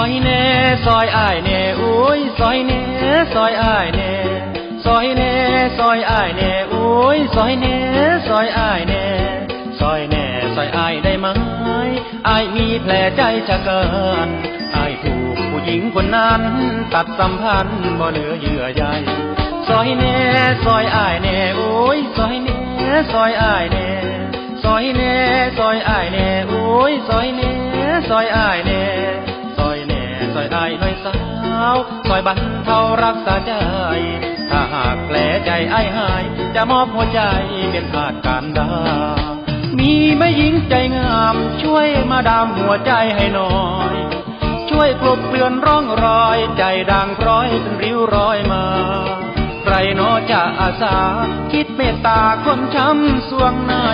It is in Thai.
อยแน่ซอยอ้ายแน่โอ้ยซอยแน่ซอยอ้ายแน่ซอยแน่ซอยอ้ายแน่โอ้ยซอยแน่ซอยอ้ายแน่ซอยแน่ซอยอ้ายได้ไหมอ้ายมีแผลใจชะกันอายถูกผู้หญิงคนนั้น ตัดสัมพันธ์บ่เหลือเยื่อใยซอยแน่ซอยอายแน่โอ้ยซอยแน่ซอยอายแหน่ซอยแน่ซอยอายแน่โอ้ยซอยแหน่ซอยอายแน่ อยอายหน่อยสาวซอยบรรเทารักษาใจ ถ้าหากแผลใจอายหาย จะมอบหัวใจเป็นทาสการดา มีแม่หญิงใจงาม ช่วยมาดามหัวใจให้หน่อย ช่วยกลบเกลื่อนร่องรอย ใจด่างพร้อยเป็นริ้วรอยมาใครนอจะอาสา คิดเมตตาคนช้ำสวงหน้า